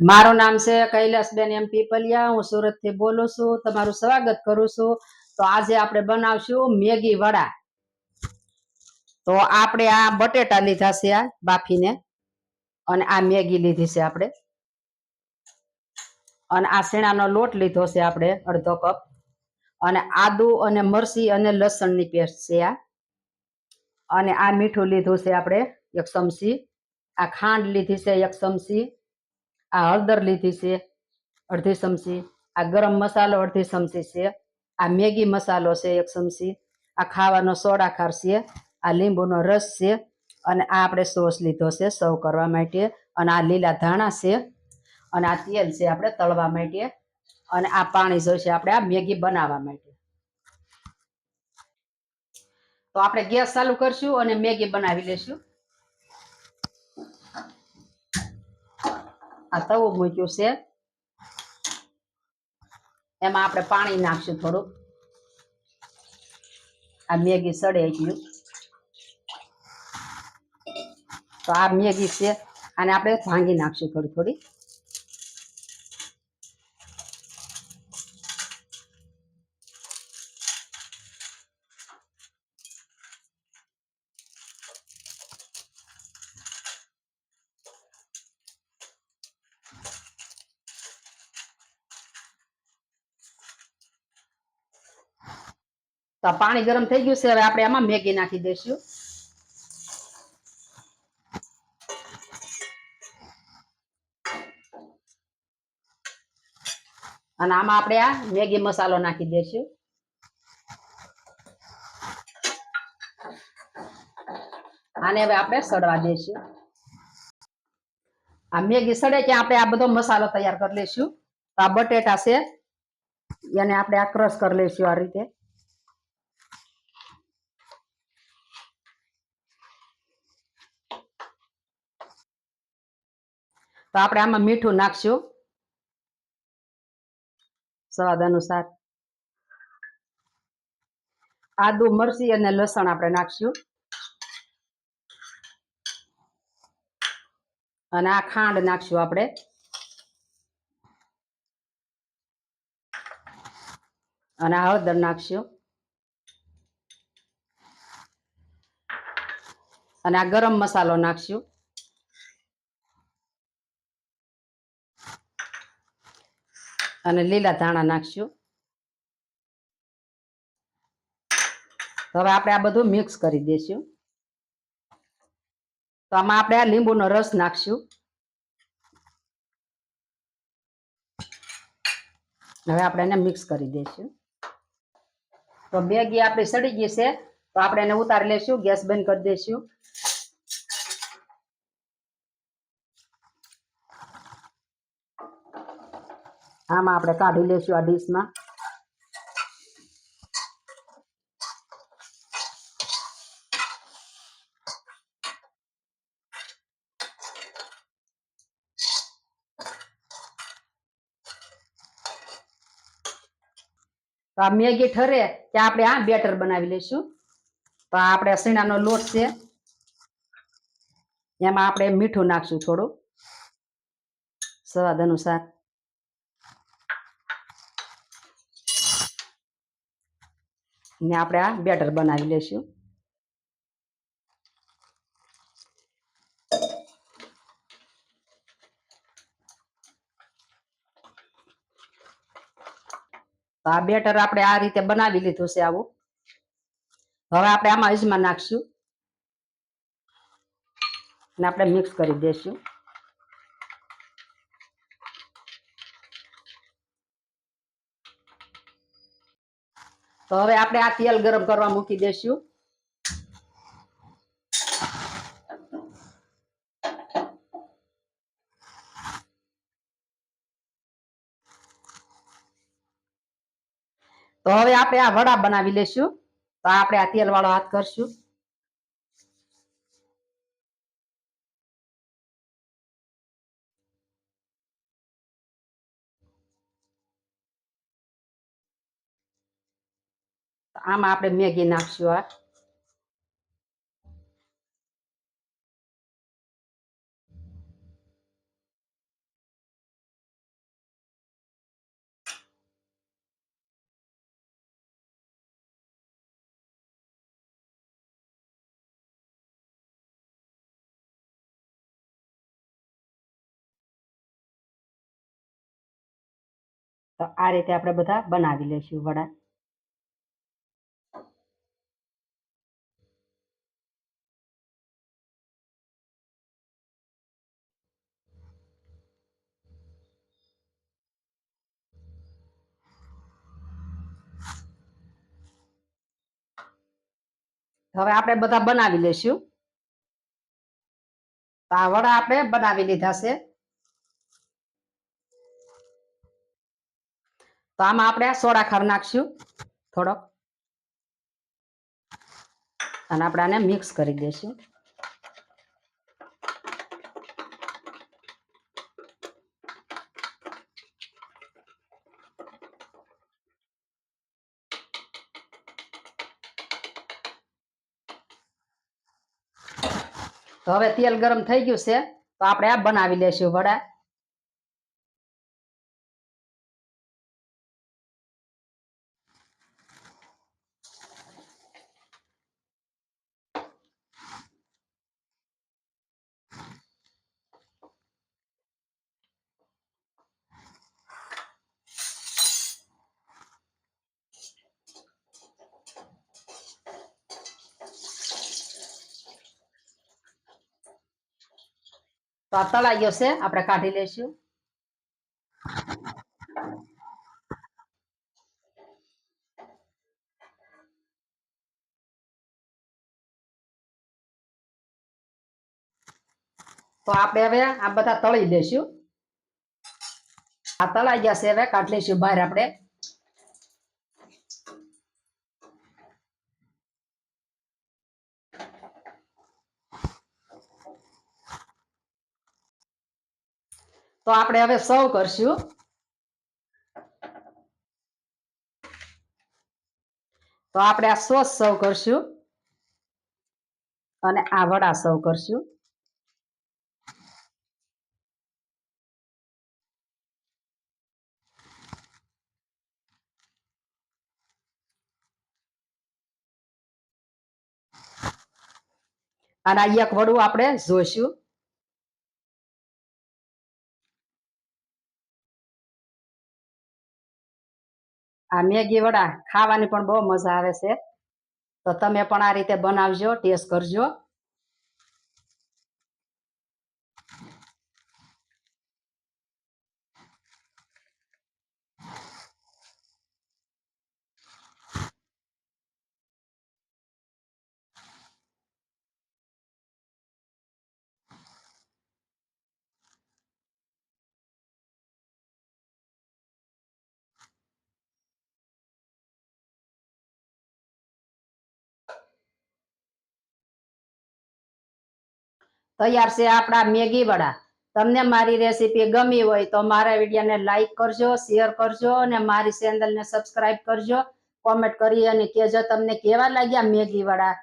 મારું નામ છે કૈલાસબેન એમ પીપલિયા. હું સુરતથી બોલું છું. તમારું સ્વાગત કરું છું. તો આજે આપણે બનાવશું મેગી વડા. તો આપણે આ બટેટા લીધા છે આ બાફીને. અને આ મેગી લીધી છે આપણે. અને આ શેણાનો લોટ લીધો છે આપણે અડધો કપ. અને આદુ અને મરસી અને લસણની પેસ્ટ છે આ. અને આ મીઠું લીધું છે આપણે એક ચમચી. આ ખાંડ લીધી છે એક ચમચી. આ હળદર લીધી છે, અડધી ચમચી. આ ગરમ મસાલો અડધી ચમચી છે. આ મેગી મસાલો છે એક ચમચી. આ ખાવાનો સોડા ખાર છે. આ લીંબુનો રસ છે અને આ આપણે સોસ લીધો છે સર્વ કરવા માટે. અને આ લીલા ધાણા છે. અને આ તેલ છે આપણે તળવા માટે. અને આ પાણી જોઈશે આપણે આ મેગી બનાવવા માટે. તો આપણે ગેસ ચાલુ કરશું અને મેગી બનાવી લેશું. આ તવું મૂક્યું છે. એમાં આપણે પાણી નાખશું થોડુંક. આ મેગી સડે ગયું. તો આ મેગી છે. અને આપણે ભાંગી નાખશું થોડી થોડી. તો પાણી ગરમ થઈ ગયું છે, હવે આપણે આમાં મેગી નાખી દઈશું. અને આમાં આપણે આ મેગી મસાલો નાખી દઈશું. આને હવે આપણે સડવા દઈશું. આ મેગી સડે કે આપણે આ બધો મસાલો તૈયાર કરી લઈશું. તો આ બટેટા છે, એને આપણે આ ક્રશ કરી લઈશું આ રીતે. તો આપણે આમાં મીઠું નાખશું. સ્વાદ અનુસાર. આદુ, મરચી અને લસણ આપણે નાખશું. અને આ ખાંડ નાખશું આપણે. અને હળદર નાખશું. અને આ ગરમ મસાલો નાખશું. અને લીલા ધાણા નાખશું. હવે આપણે આ બધું મિક્સ કરી દઈશું તો આમાં આપણે આ લીંબુનો રસ નાખશું. હવે આપણે એને મિક્સ કરી દઈશું તો મેગી આપણી સડી ગઈ છે. તો આપણે એને ઉતારી લેશું, ગેસ બંધ કરી દઈશું આમાં આપણે કાઢી લઈશું આ ડીશમાં. તો આ મેગી ઠરે ત્યાં આપણે આ બેટર બનાવી લઈશું તો આપણે શીણાનો લોટ છે. એમાં આપણે મીઠું નાખશું થોડું. સ્વાદ અનુસાર. ને આપણે આ બેટર બનાવી લઈશું આ બેટર આપણે આ રીતે બનાવી લીધું છે આવું. હવે આપણે આમાં અજમા નાખશું. ને આપણે મિક્સ કરી દઈશું તો હવે આપણે આ તેલ ગરમ કરવા મૂકી દેશું. તો હવે આપણે આ વડા બનાવી લેશું. તો આપણે આ તેલ વાળો હાથ કરશું. આમાં આપણે મેગી નાખશું આ તો આ રીતે આપણે બધા બનાવી લઈશું વડા. હવે આપણે બધા બનાવી લઈશું આ વડા આપણે બનાવી લીધા છે. તો આમાં આપણે સોડા ખાર નાખશું થોડોક. અને આપણે આને મિક્સ કરી દઈશું તો હવે તેલ ગરમ થઈ ગયું છે તો આપણે આ બનાવી લેશું વડા. તો આ તળાઈ ગયો છે. આપણે કાઢી લઈશું. તો આપણે હવે આ બધા તળી દઈશું. આ તળાઈ ગયા છે હવે કાઢી લઈશું બહાર આપણે. તો આપણે હવે સર્વ કરશું. તો આપણે આ સોસ સર્વ કરશું. અને આ વડા સર્વ કરશું. અને આ એક વડું આપણે જોઈશું. આ મેગી વડા ખાવાની પણ બહુ મજા આવે છે. તો તમે પણ આ રીતે બનાવજો, ટેસ્ટ કરજો. તૈયાર છે આપણા મેગી વડા. તમને મારી રેસીપી ગમી હોય તો મારા વિડીયોને લાઈક કરજો શેર કરજો અને મારી ચેનલને સબસ્ક્રાઈબ કરજો. કોમેન્ટ કરી અને કહેજો તમને કેવા લાગ્યા મેગી વડા.